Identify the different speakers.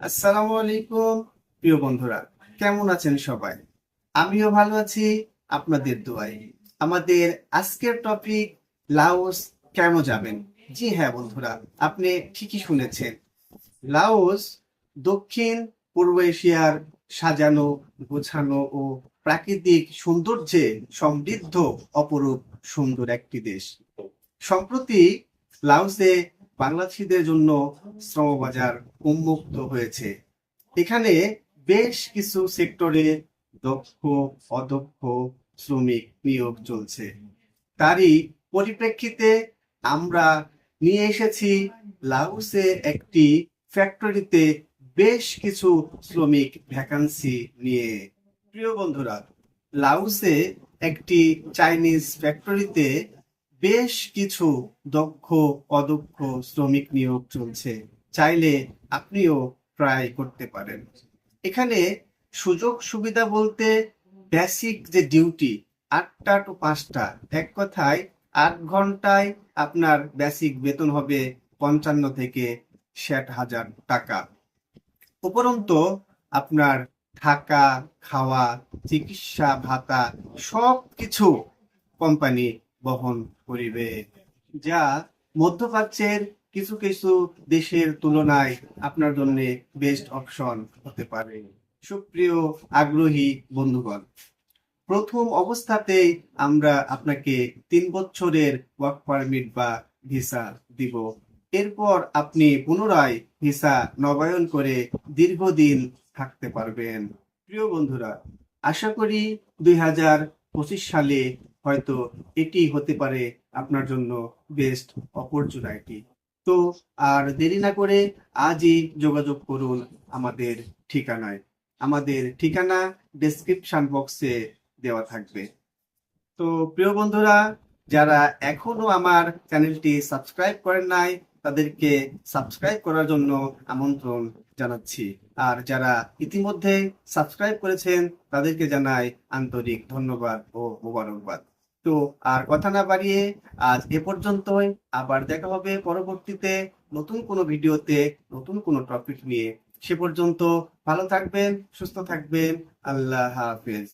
Speaker 1: আসসালামু আলাইকুম, প্রিয় বন্ধুরা। কেমন আছেন সবাই? আমিও ভালো আছি, আপনাদের দোয়ায়। আমাদের আজকের টপিক লাওস কেন যাবেন? জি হ্যাঁ বন্ধুরা, আপনি ঠিকই শুনেছেন। লাওস দক্ষিণ পূর্ব এশিয়ার সাজানো, গোছানো ও প্রাকৃতিক সৌন্দর্যে সমৃদ্ধ, অপরূপ, সুন্দর একটি দেশ। সম্প্রতি লাওসে বাংলাদেশিদের জন্য শ্রমবাজার উন্মুক্ত হয়েছে। এখানে বেশ কিছু সেক্টরে দক্ষ, অদক্ষ শ্রমিক নিয়োগ চলছে। তারই পরিপ্রেক্ষিতে আমরা নিয়ে এসেছি লাউসে একটি ফ্যাক্টরিতে বেশ কিছু শ্রমিক ভ্যাকান্সি নিয়ে। প্রিয় বন্ধুরা লাউসে একটি চাইনিজ ফ্যাক্টরিতে বেশ কিছু দক্ষ, অদক্ষ শ্রমিক নিয়োগ চলছে। চাইলে আপনিও ট্রাই করতে পারেন। এখানে সুযোগ সুবিধা বলতে বেসিক যে ডিউটি আটটা টু পাঁচটা, এক কথায় আট ঘন্টায় আপনার বেসিক বেতন হবে পঞ্চান্ন থেকে ষাট হাজার টাকা। উপরন্ত আপনার থাকা, খাওয়া, চিকিৎসা, ভাতা সব কিছু কোম্পানি বহন করিবে। যা মধ্যপ্রাচ্যের কিছু কিছু দেশের তুলনায় আপনার জন্য বেস্ট অপশন হতে পারে। সুপ্রিয়, আগ্রহী বন্ধুগণ, প্রথম অবস্থাতেই আমরা আপনাকে তিন বছরের ওয়ার্ক পারমিট বা ভিসা দিব। এরপর আপনি পুনরায় ভিসা নবায়ন করে দীর্ঘদিন থাকতে পারবেন। প্রিয় বন্ধুরা, আশা করি দুই হাজার পঁচিশ সালে হয়তো এটি হতে পারে আপনার জন্য বেস্ট অপরচুনিটি তো আর দেরি না করে আজই যোগাযোগ করুন আমাদের ঠিকানায়। আমাদের ঠিকানা ডেসক্রিপশন বক্সে দেওয়া থাকবে। তো প্রিয় বন্ধুরা, যারা এখনও আমার চ্যানেলটি সাবস্ক্রাইব করেন নাই, তাদেরকে সাবস্ক্রাইব করার জন্য আমন্ত্রণ জানাচ্ছি। আর যারা ইতিমধ্যে সাবস্ক্রাইব করেছেন, তাদেরকে জানাই আন্তরিক ধন্যবাদ ও মোবারকবাদ। তো আর কথা না বাড়িয়ে আজ এ পর্যন্তই। আবার দেখা হবে পরবর্তীতে নতুন কোনো ভিডিওতে, নতুন কোনো টপিক নিয়ে। সে পর্যন্ত ভালো থাকবেন, সুস্থ থাকবেন। আল্লাহ হাফেজ।